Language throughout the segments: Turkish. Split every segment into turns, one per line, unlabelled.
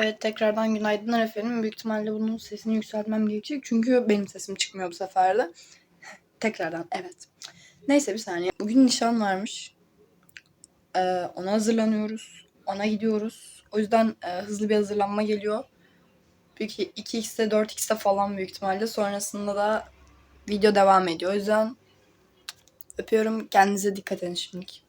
Evet tekrardan günaydınlar efendim. Büyük ihtimalle bunun sesini yükseltmem gerekecek. Çünkü benim sesim çıkmıyor bu sefer de. tekrardan evet. Neyse bir saniye. Bugün nişan varmış. Ee, ona hazırlanıyoruz. Ona gidiyoruz. O yüzden e, hızlı bir hazırlanma geliyor. Büyük 2x'te 4x'te falan büyük ihtimalle. Sonrasında da video devam ediyor. O yüzden öpüyorum. Kendinize dikkat edin şimdilik.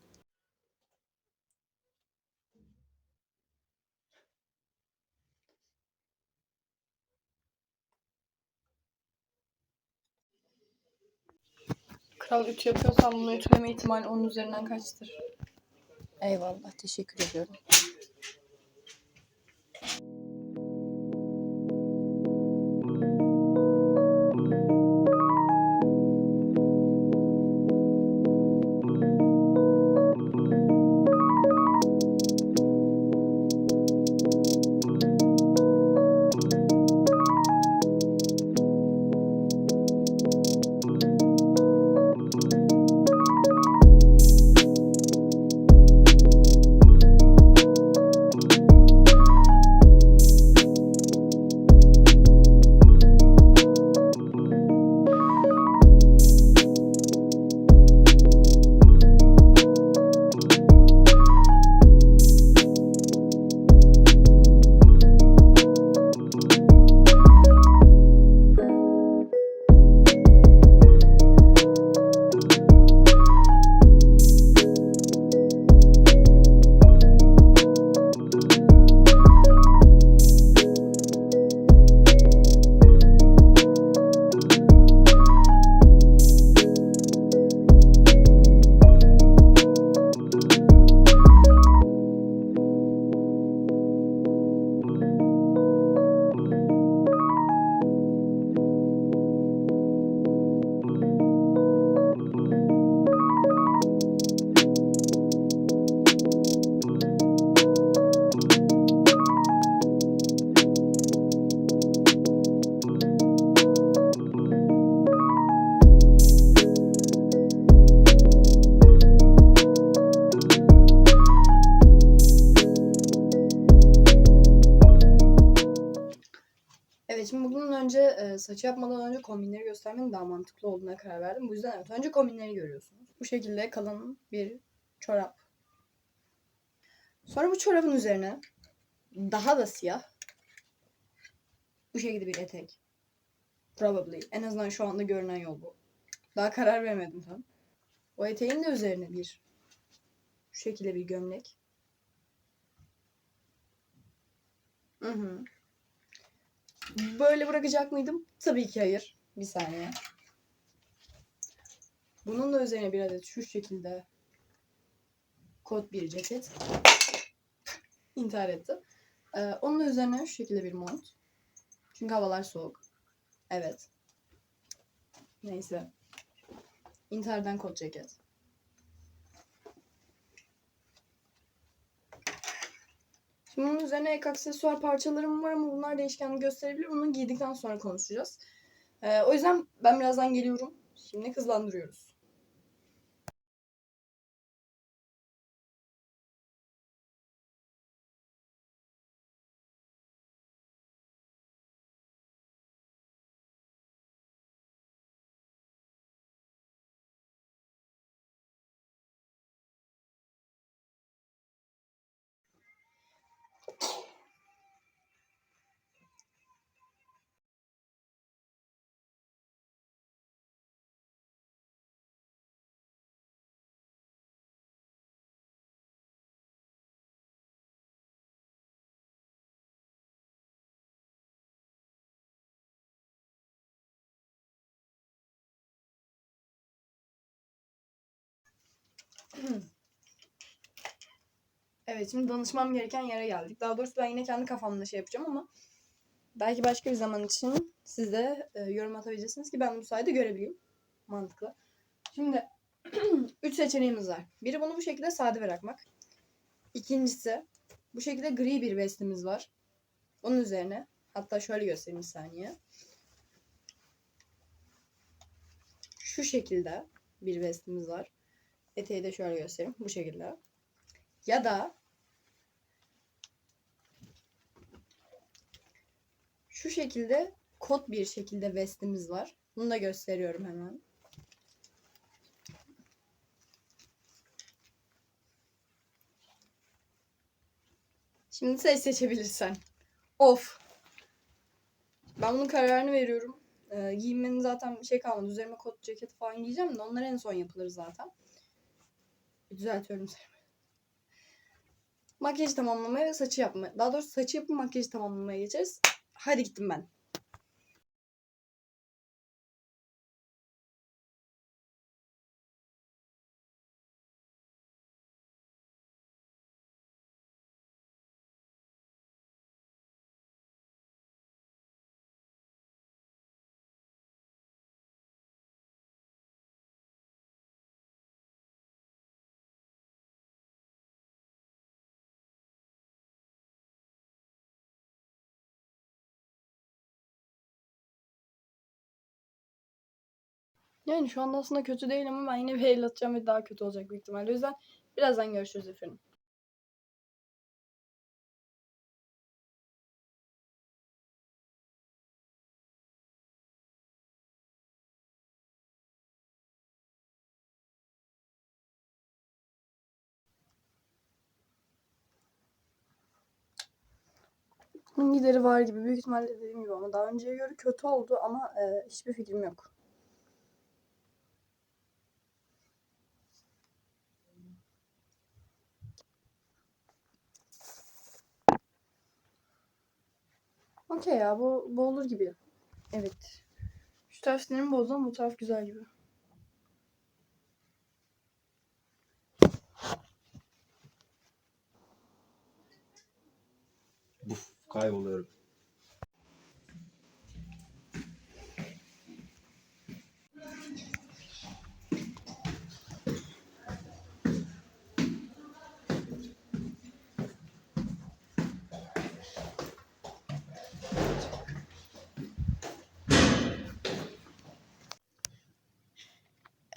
Kral ütü yapıyorsam bunu ütüleme ihtimali onun üzerinden kaçtır? Eyvallah. Teşekkür ediyorum. Saçı yapmadan önce kombinleri göstermenin daha mantıklı olduğuna karar verdim. Bu yüzden evet önce kombinleri görüyorsunuz. Bu şekilde kalın bir çorap. Sonra bu çorabın üzerine daha da siyah bu şekilde bir etek. Probably. En azından şu anda görünen yol bu. Daha karar veremedim tam. O eteğin de üzerine bir şu şekilde bir gömlek. Hı hı. Böyle bırakacak mıydım? Tabii ki hayır. Bir saniye. Bunun da üzerine bir adet şu şekilde kot bir ceket. İntihar etti. Ee, onun üzerine şu şekilde bir mont. Çünkü havalar soğuk. Evet. Neyse. İntihardan kot ceket. Bunun üzerine ek aksesuar parçalarım var ama bunlar değişkenlik gösterebilir. Bunu giydikten sonra konuşacağız. Ee, o yüzden ben birazdan geliyorum. Şimdi hızlandırıyoruz. Evet şimdi danışmam gereken yere geldik. Daha doğrusu ben yine kendi kafamda şey yapacağım ama belki başka bir zaman için siz e, yorum atabilirsiniz ki ben bu sayede görebileyim. Mantıklı. Şimdi üç seçeneğimiz var. Biri bunu bu şekilde sade bırakmak. İkincisi bu şekilde gri bir vestimiz var. Onun üzerine hatta şöyle göstereyim bir saniye. Şu şekilde bir vestimiz var. Eteği de şöyle göstereyim. Bu şekilde. Ya da Şu şekilde kot bir şekilde vestimiz var. Bunu da gösteriyorum hemen. Şimdi seç seçebilirsen. Of. Ben bunun kararını veriyorum. Ee, giyinmenin zaten şey kalmadı. Üzerime kot ceket falan giyeceğim de onlar en son yapılır zaten. Düzeltiyorum seni. Makyaj tamamlamaya ve saçı yapmaya. Daha doğrusu saçı yapıp makyajı tamamlamaya geçeriz. Hadi gittim ben. Yani şu anda aslında kötü değil ama ben yine bir el atacağım ve daha kötü olacak büyük ihtimalle. O yüzden birazdan görüşürüz efendim. Bunun gideri var gibi. Büyük ihtimalle dediğim gibi ama daha önceye göre kötü oldu ama e, hiçbir fikrim yok. Okey ya bu, bu olur gibi. Evet. Şu taraf sinirimi bozdu ama bu taraf güzel gibi.
Buf, kayboluyorum.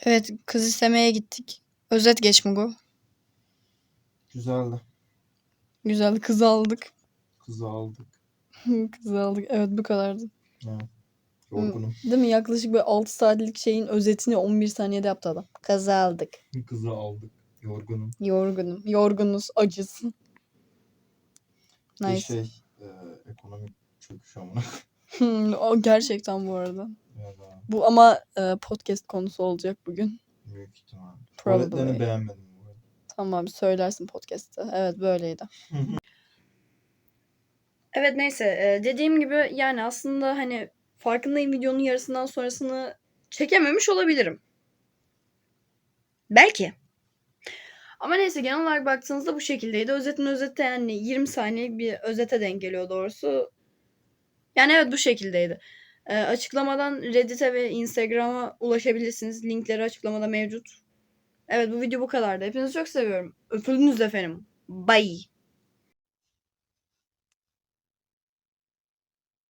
Evet kız istemeye gittik. Özet geç Mugo.
Güzeldi.
Güzel kızı aldık.
Kızı aldık.
kızı aldık. Evet bu kadardı.
Evet. Yorgunum.
Değil mi? Yaklaşık bir 6 saatlik şeyin özetini 11 saniyede yaptı adam. Kızı aldık.
Kızı aldık. Yorgunum.
Yorgunum. Yorgunuz.
Bir
Nice.
şey e, ekonomik çöküş amına.
O gerçekten bu arada.
Ya da
Bu ama e, podcast konusu olacak bugün.
büyük ihtimal.
Probably.
Tuvaletlerini beğenmedim bu arada.
Tamam söylersin podcast'te. Evet böyleydi. evet neyse e, dediğim gibi yani aslında hani farkındayım videonun yarısından sonrasını çekememiş olabilirim. Belki. Ama neyse genel olarak baktığınızda bu şekildeydi. Özetin özette yani 20 saniyelik bir özete denk geliyor doğrusu. Yani evet bu şekildeydi. E, açıklamadan Reddit'e ve Instagram'a ulaşabilirsiniz. Linkleri açıklamada mevcut. Evet bu video bu kadardı. Hepinizi çok seviyorum. Öpüldünüz efendim. Bye.